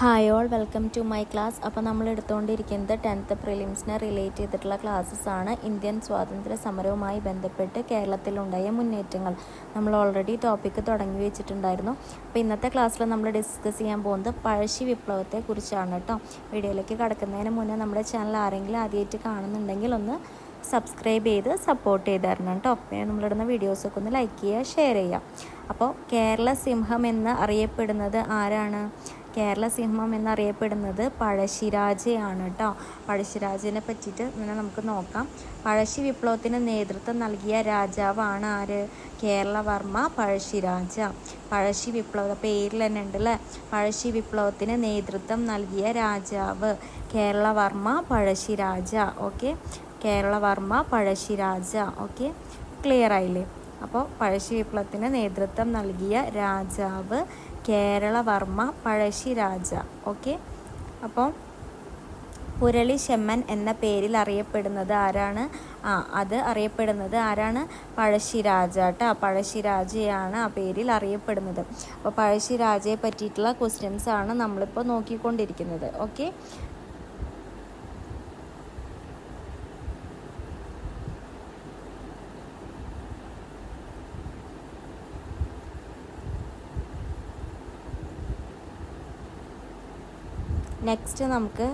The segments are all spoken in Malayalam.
Hi all welcome to my class അപ്പോൾ നമ്മൾ എടുത്തുകൊണ്ടിരിക്കുന്നത് ടെൻത്ത് പ്രിലിംസിനെ റിലേറ്റ് ചെയ്തിട്ടുള്ള ക്ലാസ്സസ് ആണ്. ഇന്ത്യൻ സ്വാതന്ത്ര്യ സമരവുമായി ബന്ധപ്പെട്ട് കേരളത്തിലുണ്ടായ മുന്നേറ്റങ്ങൾ. നമ്മൾ ഓൾറെഡി ടോപ്പിക്ക് തുടങ്ങി വെച്ചിട്ടുണ്ടായിരുന്നു. അപ്പോൾ ഇന്നത്തെ ക്ലാസ്സിൽ നമ്മൾ ഡിസ്കസ് ചെയ്യാൻ പോകുന്നത് പഴശ്ശി വിപ്ലവത്തെ കുറിച്ചാണ് കേട്ടോ. വീഡിയോയിലേക്ക് കടക്കുന്നതിന് മുന്നേ നമ്മുടെ ചാനൽ ആരെങ്കിലും ആദ്യമായിട്ട് കാണുന്നുണ്ടെങ്കിൽ ഒന്ന് സബ്സ്ക്രൈബ് ചെയ്ത് സപ്പോർട്ട് ചെയ്ത് തരണം കേട്ടോ. പിന്നെ നമ്മളിടുന്ന വീഡിയോസൊക്കെ ഒന്ന് ലൈക്ക് ചെയ്യുക ഷെയർ ചെയ്യുക. അപ്പോൾ കേരള സിംഹം എന്ന് അറിയപ്പെടുന്നത് ആരാണ്? കേരള സിംഹം എന്നറിയപ്പെടുന്നത് പഴശ്ശിരാജയാണ് കേട്ടോ. പഴശ്ശിരാജനെ പറ്റിയിട്ട് ഇങ്ങനെ നമുക്ക് നോക്കാം. പഴശ്ശി വിപ്ലവത്തിന് നേതൃത്വം നൽകിയ രാജാവാണ് ആര്? കേരളവർമ്മ പഴശ്ശിരാജ. പഴശ്ശി വിപ്ലവ പേരിൽ തന്നെ ഉണ്ട് അല്ലേ പഴശ്ശി വിപ്ലവത്തിന് നേതൃത്വം നൽകിയ രാജാവ് Kerala Varma Pazhassi Raja. Okay? Kerala Varma Pazhassi Raja. Okay? Clear ആയില്ലേ? അപ്പോൾ പഴശ്ശി വിപ്ലവത്തിന് നേതൃത്വം നൽകിയ രാജാവ് കേരളവർമ്മ പഴശ്ശിരാജ ഓക്കെ? അപ്പോൾ പുരളി ശെമ്മൻ എന്ന പേരിൽ അറിയപ്പെടുന്നത് ആരാണ്? ആ അത് അറിയപ്പെടുന്നത് ആരാണ്? പഴശ്ശിരാജ കേട്ടോ പഴശ്ശിരാജയാണ് ആ പേരിൽ അറിയപ്പെടുന്നത്. അപ്പോൾ പഴശ്ശിരാജയെ പറ്റിയിട്ടുള്ള ക്വസ്റ്റ്യൻസ് ആണ് നമ്മളിപ്പോൾ നോക്കിക്കൊണ്ടിരിക്കുന്നത്. ഓക്കെ? നെക്സ്റ്റ് നമുക്ക്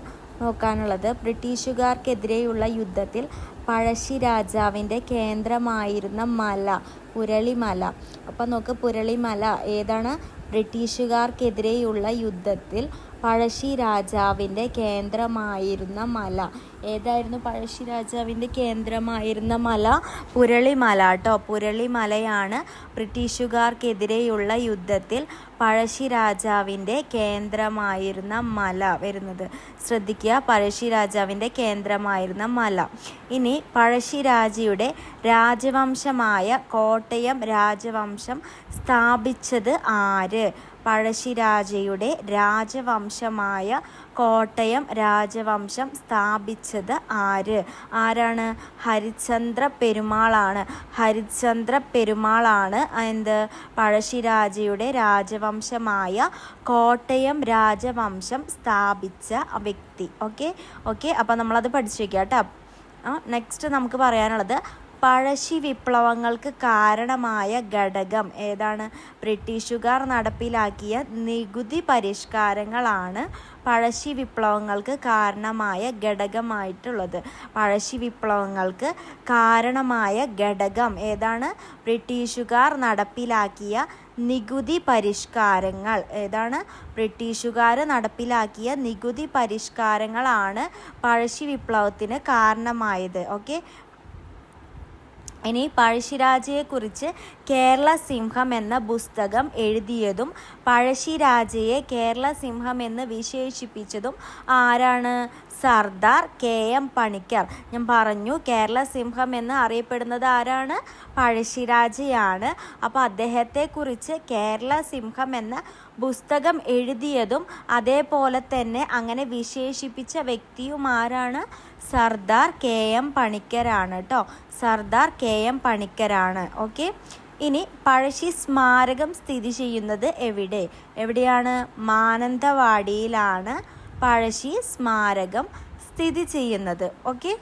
നോക്കാനുള്ളത് ബ്രിട്ടീഷുകാർക്കെതിരെയുള്ള യുദ്ധത്തിൽ പഴശ്ശി രാജാവിന്റെ കേന്ദ്രമായിരുന്ന മല പുരളിമല. അപ്പം നോക്ക് പുരളിമല ഏതാണ്? ബ്രിട്ടീഷുകാർക്കെതിരെയുള്ള യുദ്ധത്തിൽ പഴശ്ശി രാജാവിന്റെ കേന്ദ്രമായിരുന്ന മല. ഏതായിരുന്നു പഴശ്ശി രാജാവിന്റെ കേന്ദ്രമായിരുന്ന മല? പുരളിമല കേട്ടോ പുരളിമലയാണ് ബ്രിട്ടീഷുകാർക്കെതിരെയുള്ള യുദ്ധത്തിൽ പഴശ്ശി രാജാവിന്റെ കേന്ദ്രമായിരുന്ന മല വരുന്നത്. ശ്രദ്ധിക്കുക പഴശ്ശി രാജാവിന്റെ കേന്ദ്രമായിരുന്ന മല. ഇനി പഴശ്ശിരാജയുടെ രാജവംശമായ കോട്ടയം രാജവംശം സ്ഥാപിച്ചത് ആര്? പഴശ്ശിരാജയുടെ രാജവംശമായ കോട്ടയം രാജവംശം സ്ഥാപിച്ചത് ആര്? ആരാണ്? ഹരിചന്ദ്ര പെരുമാളാണ്. ഹരിചന്ദ്ര പെരുമാളാണ് എന്ത്? പഴശ്ശിരാജയുടെ രാജവംശമായ കോട്ടയം രാജവംശം സ്ഥാപിച്ച വ്യക്തി. ഓക്കെ? ഓക്കെ? അപ്പോൾ നമ്മളത് പഠിച്ചു വയ്ക്കാം കേട്ടോ നെക്സ്റ്റ് നമുക്ക് പറയാനുള്ളത് പഴശ്ശി വിപ്ലവങ്ങൾക്ക് കാരണമായ ഘടകം. ഏതാണ്? ബ്രിട്ടീഷുകാർ നടപ്പിലാക്കിയ നികുതി പരിഷ്കാരങ്ങളാണ് പഴശ്ശി വിപ്ലവങ്ങൾക്ക് കാരണമായ ഘടകമായിട്ടുള്ളത്. പഴശ്ശി വിപ്ലവങ്ങൾക്ക് കാരണമായ ഘടകം ഏതാണ്? ബ്രിട്ടീഷുകാർ നടപ്പിലാക്കിയ നികുതി പരിഷ്കാരങ്ങൾ. ഏതാണ്? ബ്രിട്ടീഷുകാർ നടപ്പിലാക്കിയ നികുതി പരിഷ്കാരങ്ങളാണ് പഴശ്ശി വിപ്ലവത്തിന് കാരണമായത്. ഓക്കെ? ഇനി പഴശ്ശിരാജയെക്കുറിച്ച് കേരള സിംഹം എന്ന പുസ്തകം എഴുതിയതും പഴശ്ശിരാജയെ കേരള സിംഹം എന്ന് വിശേഷിപ്പിച്ചതും ആരാണ്? Sardar K M Panikkar. ഞാൻ പറഞ്ഞു കേരള സിംഹം എന്ന് അറിയപ്പെടുന്നത് ആരാണ്? പഴശ്ശിരാജയാണ്. അപ്പോൾ അദ്ദേഹത്തെക്കുറിച്ച് കേരള സിംഹം എന്ന പുസ്തകം എഴുതിയതും അതേപോലെ തന്നെ അങ്ങനെ വിശേഷിപ്പിച്ച വ്യക്തിയും ആരാണ്? സർദാർ കെ എം പണിക്കരാണ് കേട്ടോ സർദാർ കെ എം പണിക്കരാണ്. ഓക്കെ? ഇനി പഴശ്ശി സ്മാരകം സ്ഥിതി ചെയ്യുന്നത് എവിടെ? എവിടെയാണ്? മാനന്തവാടിയിലാണ് പഴശ്ശി സ്മാരകം സ്ഥിതി ചെയ്യുന്നത്. Okay?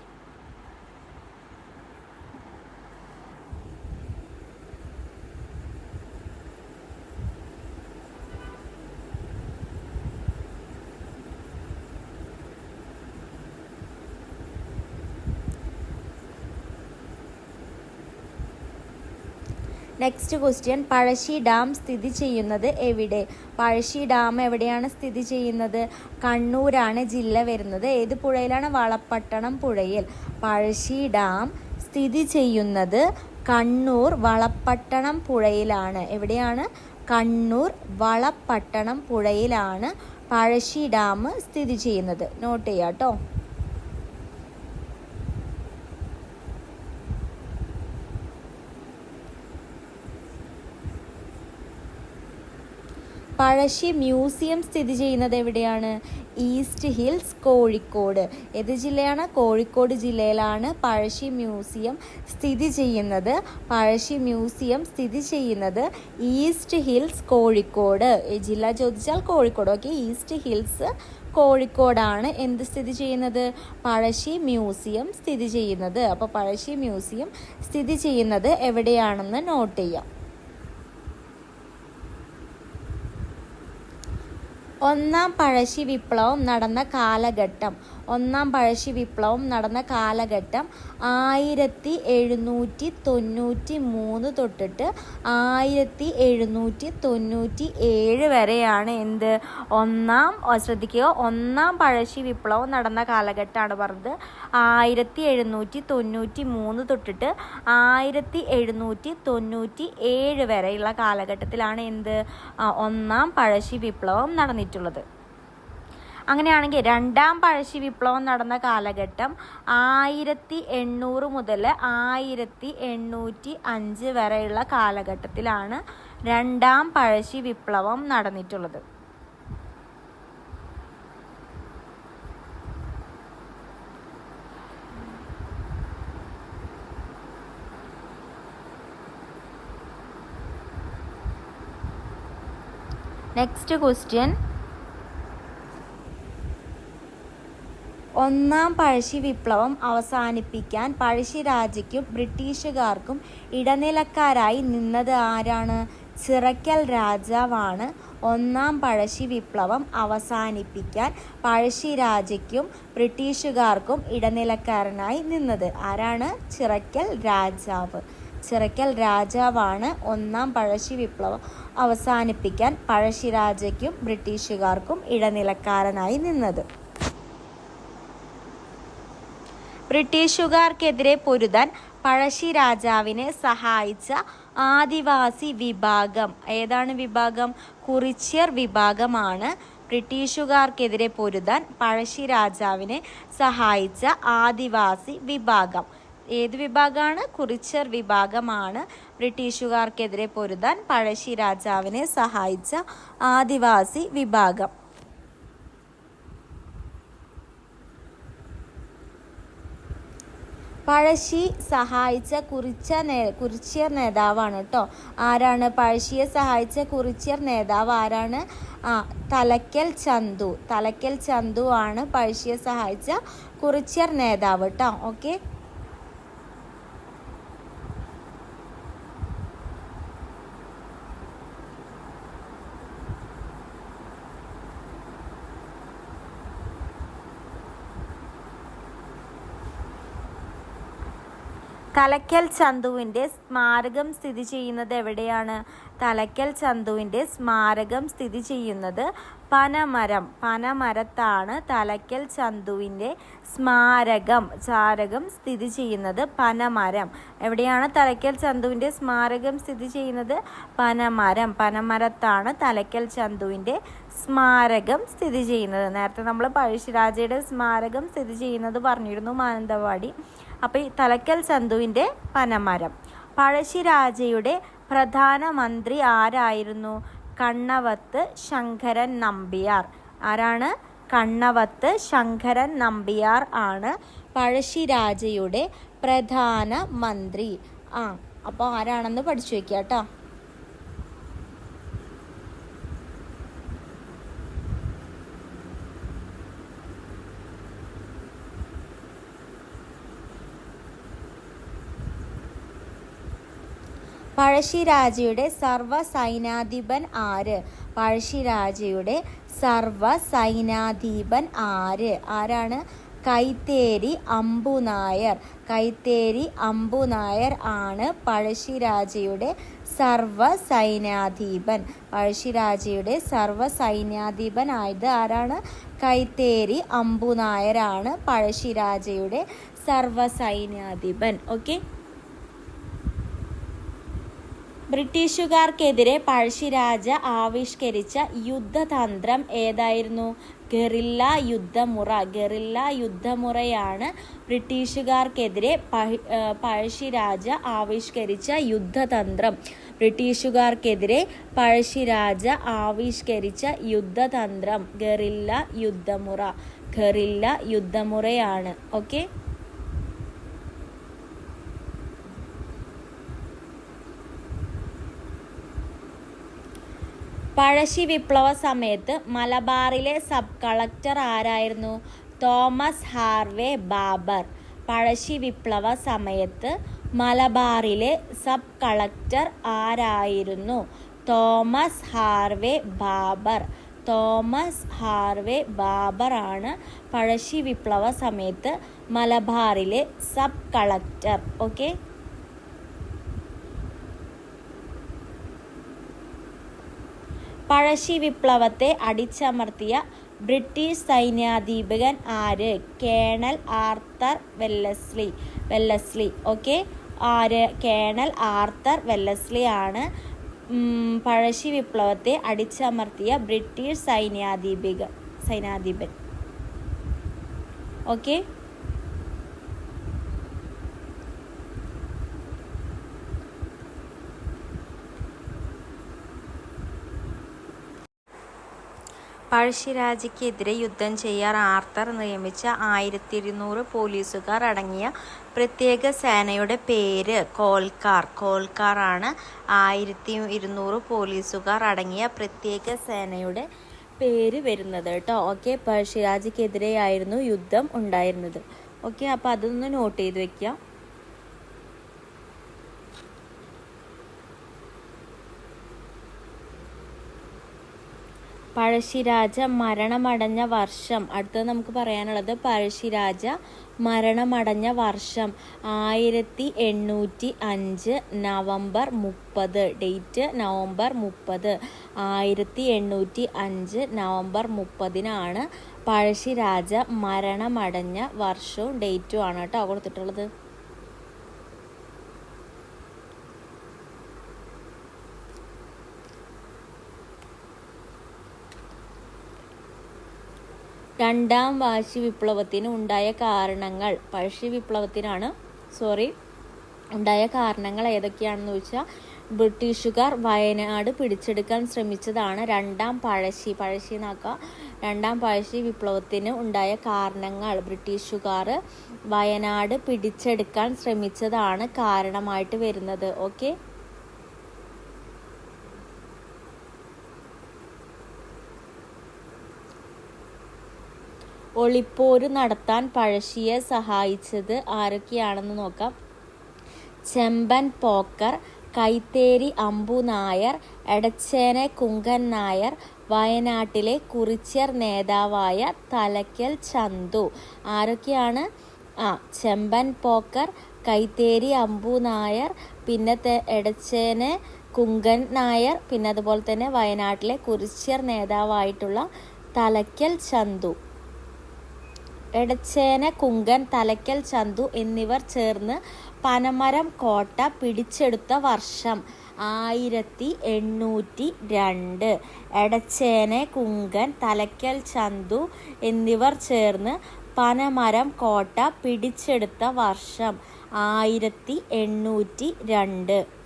Next question Pazhassi dam സ്ഥിതി ചെയ്യുന്നത് എവിടെ? പഴശ്ശി ഡാം എവിടെയാണ് സ്ഥിതി ചെയ്യുന്നത്? കണ്ണൂരാണ് ജില്ല വരുന്നത്. ഏത് പുഴയിലാണ്? വളപ്പട്ടണം പുഴയിൽ. പഴശ്ശി ഡാം സ്ഥിതി ചെയ്യുന്നത് കണ്ണൂർ വളപ്പട്ടണം പുഴയിലാണ്. എവിടെയാണ്? കണ്ണൂർ വളപ്പട്ടണം പുഴയിലാണ് പഴശ്ശി ഡാം സ്ഥിതി ചെയ്യുന്നത്. നോട്ട് ചെയ്യാം കേട്ടോ പഴശ്ശി മ്യൂസിയം സ്ഥിതി ചെയ്യുന്നത് എവിടെയാണ്? East hills Kozhikode. ഏത് ജില്ലയാണ്? കോഴിക്കോട് ജില്ലയിലാണ് പഴശ്ശി മ്യൂസിയം സ്ഥിതി ചെയ്യുന്നത്. പഴശ്ശി മ്യൂസിയം സ്ഥിതി ചെയ്യുന്നത് ഈസ്റ്റ് ഹിൽസ് കോഴിക്കോട്. ജില്ല ചോദിച്ചാൽ കോഴിക്കോട്. ഓക്കെ ഈസ്റ്റ് ഹിൽസ് കോഴിക്കോടാണ്. എന്ത് സ്ഥിതി ചെയ്യുന്നത്? പഴശ്ശി മ്യൂസിയം സ്ഥിതി ചെയ്യുന്നത്. അപ്പോൾ പഴശ്ശി മ്യൂസിയം സ്ഥിതി ചെയ്യുന്നത് എവിടെയാണെന്ന് നോട്ട് ചെയ്യാം. ഒന്നാം പഴശ്ശി വിപ്ലവം നടന്ന കാലഘട്ടം. ഒന്നാം പഴശ്ശി വിപ്ലവം നടന്ന കാലഘട്ടം ആയിരത്തി എഴുന്നൂറ്റി തൊണ്ണൂറ്റി മൂന്ന് തൊട്ടിട്ട് ആയിരത്തി എഴുന്നൂറ്റി തൊണ്ണൂറ്റി ഏഴ് വരെയാണ് എന്ത്? ഒന്നാം ശ്രദ്ധിക്കുക. ഒന്നാം പഴശ്ശി വിപ്ലവം നടന്ന കാലഘട്ടമാണ് പറഞ്ഞത്. ആയിരത്തി എഴുന്നൂറ്റി തൊണ്ണൂറ്റി മൂന്ന് തൊട്ടിട്ട് ആയിരത്തി എഴുന്നൂറ്റി തൊണ്ണൂറ്റി ഏഴ് വരെയുള്ള കാലഘട്ടത്തിലാണ് എന്ത്? ഒന്നാം പഴശ്ശി വിപ്ലവം നടന്നിട്ടുള്ളത് അങ്ങനെയാണെങ്കിൽ രണ്ടാം പഴശ്ശി വിപ്ലവം നടന്ന കാലഘട്ടം ആയിരത്തി എണ്ണൂറ് മുതൽ ആയിരത്തി എണ്ണൂറ്റി അഞ്ച് വരെയുള്ള കാലഘട്ടത്തിലാണ് രണ്ടാം പഴശ്ശി വിപ്ലവം നടന്നിട്ടുള്ളത്. നെക്സ്റ്റ് ക്വസ്റ്റ്യൻ ഒന്നാം പഴശ്ശി വിപ്ലവം അവസാനിപ്പിക്കാൻ പഴശ്ശിരാജയ്ക്കും ബ്രിട്ടീഷുകാർക്കും ഇടനിലക്കാരായി നിന്നത് ആരാണ്? ചിറക്കൽ രാജാവാണ് ഒന്നാം പഴശ്ശി വിപ്ലവം അവസാനിപ്പിക്കാൻ പഴശ്ശിരാജയ്ക്കും ബ്രിട്ടീഷുകാർക്കും ഇടനിലക്കാരനായി നിന്നത്. ആരാണ്? ചിറക്കൽ രാജാവ്. ചിറക്കൽ രാജാവാണ് ഒന്നാം പഴശ്ശി വിപ്ലവം അവസാനിപ്പിക്കാൻ പഴശ്ശിരാജയ്ക്കും ബ്രിട്ടീഷുകാർക്കും ഇടനിലക്കാരനായി നിന്നത്. ബ്രിട്ടീഷുകാർക്കെതിരെ പൊരുതാൻ പഴശ്ശി രാജാവിനെ സഹായിച്ച ആദിവാസി വിഭാഗം ഏതാണ് വിഭാഗം? കുറിച്യർ വിഭാഗമാണ് ബ്രിട്ടീഷുകാർക്കെതിരെ പൊരുതാൻ പഴശ്ശി രാജാവിനെ സഹായിച്ച ആദിവാസി വിഭാഗം. ഏത് വിഭാഗമാണ്? കുറിച്യർ വിഭാഗമാണ് ബ്രിട്ടീഷുകാർക്കെതിരെ പൊരുതാൻ പഴശ്ശി രാജാവിനെ സഹായിച്ച ആദിവാസി വിഭാഗം. പഴശ്ശി സഹായിച്ച കുറിച്ച നേ കുറിച്യർ നേതാവാണ് കേട്ടോ ആരാണ് പഴശ്ശിയെ സഹായിച്ച കുറിച്യർ നേതാവ്? ആരാണ്? ആ തലക്കൽ ചന്തു. തലക്കൽ ചന്തു ആണ് പഴശ്ശിയെ സഹായിച്ച കുറിച്യർ നേതാവ് കേട്ടോ ഓക്കെ. തലക്കൽ ചന്തുവിന്റെ സ്മാരകം സ്ഥിതി ചെയ്യുന്നത് എവിടെയാണ്? തലയ്ക്കൽ ചന്തുവിന്റെ സ്മാരകം സ്ഥിതി ചെയ്യുന്നത് പനമരം പനമരത്താണ് തലയ്ക്കൽ ചന്തുവിന്റെ സ്മാരകം ചാരകം സ്ഥിതി ചെയ്യുന്നത് പനമരം. എവിടെയാണ് തലയ്ക്കൽ ചന്തുവിന്റെ സ്മാരകം സ്ഥിതി ചെയ്യുന്നത്? പനമരം പനമരത്താണ് തലയ്ക്കൽ ചന്തുവിന്റെ സ്മാരകം സ്ഥിതി ചെയ്യുന്നത്. നേരത്തെ നമ്മൾ പഴശ്ശിരാജയുടെ സ്മാരകം സ്ഥിതി ചെയ്യുന്നത് പറഞ്ഞിരുന്നു മാനന്തവാടി. അപ്പോൾ ഈ തലക്കൽ ചന്തുവിന്റെ പനമരം പഴശ്ശിരാജയുടെ പ്രധാനമന്ത്രി ആരായിരുന്നു? കണ്ണവത്ത് ശങ്കരൻ നമ്പിയാർ. ആരാണ്? കണ്ണവത്ത് ശങ്കരൻ നമ്പിയാർ ആണ് പഴശ്ശിരാജയുടെ പ്രധാനമന്ത്രി ആ അപ്പോൾ ആരാണെന്ന് പഠിച്ചു വയ്ക്കുക കേട്ടോ പഴശ്ശിരാജയുടെ സർവ സൈനാധിപൻ ആര്? പഴശ്ശിരാജയുടെ സർവ സൈനാധിപൻ ആര്? ആരാണ്? കൈത്തേരി അമ്പുനായർ. കൈത്തേരി അമ്പുനായർ ആണ് പഴശ്ശിരാജയുടെ സർവ സൈന്യാധിപൻ പഴശ്ശിരാജയുടെ സർവ സൈന്യാധിപൻ ആയത് ആരാണ്? കൈത്തേരി അമ്പുനായരാണ് പഴശ്ശിരാജയുടെ സർവ സൈന്യാധിപൻ ഓക്കെ? ബ്രിട്ടീഷുകാർക്കെതിരെ പഴശ്ശിരാജ ആവിഷ്കരിച്ച യുദ്ധതന്ത്രം ഏതായിരുന്നു? ഗറില്ല യുദ്ധമുറ. ഗറില്ല യുദ്ധമുറയാണ് ബ്രിട്ടീഷുകാർക്കെതിരെ പഴ- പഴശ്ശിരാജ ആവിഷ്കരിച്ച യുദ്ധതന്ത്രം. ബ്രിട്ടീഷുകാർക്കെതിരെ പഴശ്ശിരാജ ആവിഷ്കരിച്ച യുദ്ധതന്ത്രം. ഗറില്ല യുദ്ധമുറ. ഗറില്ല യുദ്ധമുറയാണ്. ഓക്കെ? പഴശ്ശി വിപ്ലവ സമയത്ത് മലബാറിലെ സബ് കളക്ടർ ആരായിരുന്നു? Thomas Harvey Baber. പഴശ്ശി വിപ്ലവ സമയത്ത് മലബാറിലെ സബ് കളക്ടർ ആരായിരുന്നു? Thomas Harvey Baber. Thomas Harvey Baber ആണ് പഴശ്ശി വിപ്ലവ സമയത്ത് മലബാറിലെ സബ് കളക്ടർ. ഓക്കെ? പഴശ്ശി വിപ്ലവത്തെ അടിച്ചമർത്തിയ ബ്രിട്ടീഷ് സൈന്യാധിപകൻ ആര്? Colonel Arthur Wellesley. Wellesley. Okay? ആര്? കേണൽ ആർത്തർ വെല്ലസ്ലി ആണ് പഴശ്ശി വിപ്ലവത്തെ അടിച്ചമർത്തിയ ബ്രിട്ടീഷ് സൈന്യാധീപിക സൈന്യാധിപൻ. ഓക്കെ? പഴശ്ശിരാജയ്ക്കെതിരെ യുദ്ധം ചെയ്യാൻ ആർത്തർ നിയമിച്ച ആയിരത്തി ഇരുന്നൂറ് പോലീസുകാർ അടങ്ങിയ പ്രത്യേക സേനയുടെ പേര് കോൽക്കാർ. കോൽക്കാറാണ് ആയിരത്തി ഇരുന്നൂറ് പോലീസുകാർ അടങ്ങിയ പ്രത്യേക സേനയുടെ പേര് വരുന്നത് കേട്ടോ. ഓക്കെ പഴശ്ശിരാജയ്ക്കെതിരെയായിരുന്നു യുദ്ധം ഉണ്ടായിരുന്നത്. ഓക്കെ അപ്പോൾ അതൊന്ന് നോട്ട് ചെയ്ത് വെക്കാം പഴശ്ശിരാജ മരണമടഞ്ഞ വർഷം. അടുത്തത് നമുക്ക് പറയാനുള്ളത് പഴശ്ശിരാജ മരണമടഞ്ഞ വർഷം. ആയിരത്തി എണ്ണൂറ്റി അഞ്ച് നവംബർ മുപ്പത്. ഡേറ്റ് നവംബർ മുപ്പത്. ആയിരത്തി എണ്ണൂറ്റി അഞ്ച് നവംബർ മുപ്പതിനാണ് പഴശ്ശിരാജ മരണമടഞ്ഞ വർഷവും ഡേറ്റും ആണ് കേട്ടോ കൊടുത്തിട്ടുള്ളത്. രണ്ടാം വാശി വിപ്ലവത്തിന് ഉണ്ടായ കാരണങ്ങൾ. പഴശ്ശി വിപ്ലവത്തിനാണ് സോറി ഉണ്ടായ കാരണങ്ങൾ ഏതൊക്കെയാണെന്ന് വെച്ചാൽ ബ്രിട്ടീഷുകാർ വയനാട് പിടിച്ചെടുക്കാൻ ശ്രമിച്ചതാണ് രണ്ടാം പഴശ്ശി. പഴശ്ശി എന്നാക്കുക രണ്ടാം പഴശ്ശി വിപ്ലവത്തിന് ഉണ്ടായ കാരണങ്ങൾ. ബ്രിട്ടീഷുകാർ വയനാട് പിടിച്ചെടുക്കാൻ ശ്രമിച്ചതാണ് കാരണമായിട്ട് വരുന്നത്. ഓക്കെ ഒളിപ്പോര് നടത്താൻ പഴശ്ശിയെ സഹായിച്ചത് ആരൊക്കെയാണെന്ന് നോക്കാം. ചെമ്പൻ പോക്കർ കൈത്തേരി അമ്പു നായർ എടച്ചേനെ കുങ്കൻ നായർ വയനാട്ടിലെ കുറിച്യർ നേതാവായ തലക്കൽ ചന്തു. ആരൊക്കെയാണ്? ആ ചെമ്പൻ പോക്കർ കൈത്തേരി അമ്പു നായർ പിന്നെ എടച്ചേനെ കുങ്കൻ നായർ പിന്നെ അതുപോലെ തന്നെ വയനാട്ടിലെ കുറിച്യർ നേതാവായിട്ടുള്ള തലക്കൽ ചന്തു. എടച്ചേന കുങ്കൻ തലയ്ക്കൽ ചന്തു എന്നിവർ ചേർന്ന് പനമരം കോട്ട പിടിച്ചെടുത്ത വർഷം ആയിരത്തി എണ്ണൂറ്റി രണ്ട്. എടച്ചേന കുങ്കൻ തലയ്ക്കൽ ചന്തു എന്നിവർ ചേർന്ന് പനമരം കോട്ട പിടിച്ചെടുത്ത വർഷം ആയിരത്തി എണ്ണൂറ്റി രണ്ട്.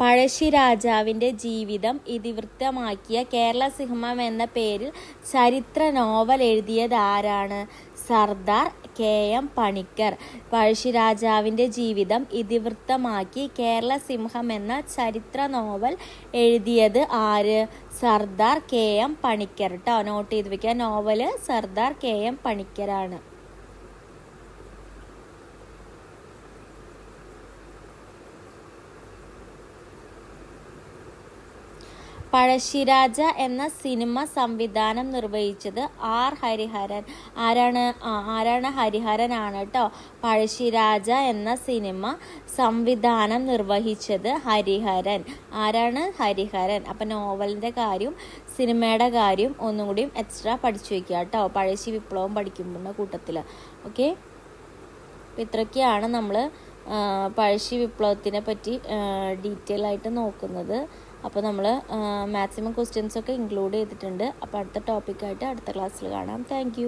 പഴശ്ശി രാജാവിന്റെ ജീവിതം ഇതിവൃത്തമാക്കിയ കേരള സിംഹം എന്ന പേരിൽ ചരിത്ര നോവൽ എഴുതിയത് ആരാണ് സർദാർ കെ എം പണിക്കർ. പഴശ്ശി രാജാവിന്റെ ജീവിതം ഇതിവൃത്തമാക്കി കേരള സിംഹം എന്ന ചരിത്ര നോവൽ എഴുതിയത് ആര്? Sardar K M Panikkar. കേട്ടോ നോട്ട് ചെയ്ത് വെക്കുക. നോവൽ സർദാർ കെ എം പണിക്കരാണ്. പഴശ്ശിരാജ എന്ന സിനിമ സംവിധാനം നിർവഹിച്ചത് ആർ ഹരിഹരൻ. ആരാണ്? ആരാണ് ഹരിഹരനാണ് കേട്ടോ പഴശ്ശിരാജ എന്ന സിനിമ സംവിധാനം നിർവഹിച്ചത് ഹരിഹരൻ. ആരാണ് ഹരിഹരൻ? അപ്പം നോവലിന്റെ കാര്യം സിനിമയുടെ കാര്യം ഒന്നും കൂടിയും എക്സ്ട്രാ പഠിച്ചു വയ്ക്കുക കേട്ടോ പഴശ്ശി വിപ്ലവം പഠിക്കുമ്പോൾ കൂട്ടത്തിൽ ഓക്കെ ഇത്രയൊക്കെയാണ് നമ്മൾ പഴശ്ശി വിപ്ലവത്തിനെ പറ്റി ഡീറ്റെയിൽ ആയിട്ട് നോക്കുന്നത്. അപ്പോൾ നമ്മൾ മാക്സിമം ക്വസ്റ്റ്യൻസ് ഒക്കെ ഇൻക്ലൂഡ് ചെയ്തിട്ടുണ്ട്. അപ്പോൾ അടുത്ത ടോപ്പിക്കായിട്ട് അടുത്ത ക്ലാസ്സിൽ കാണാം. താങ്ക്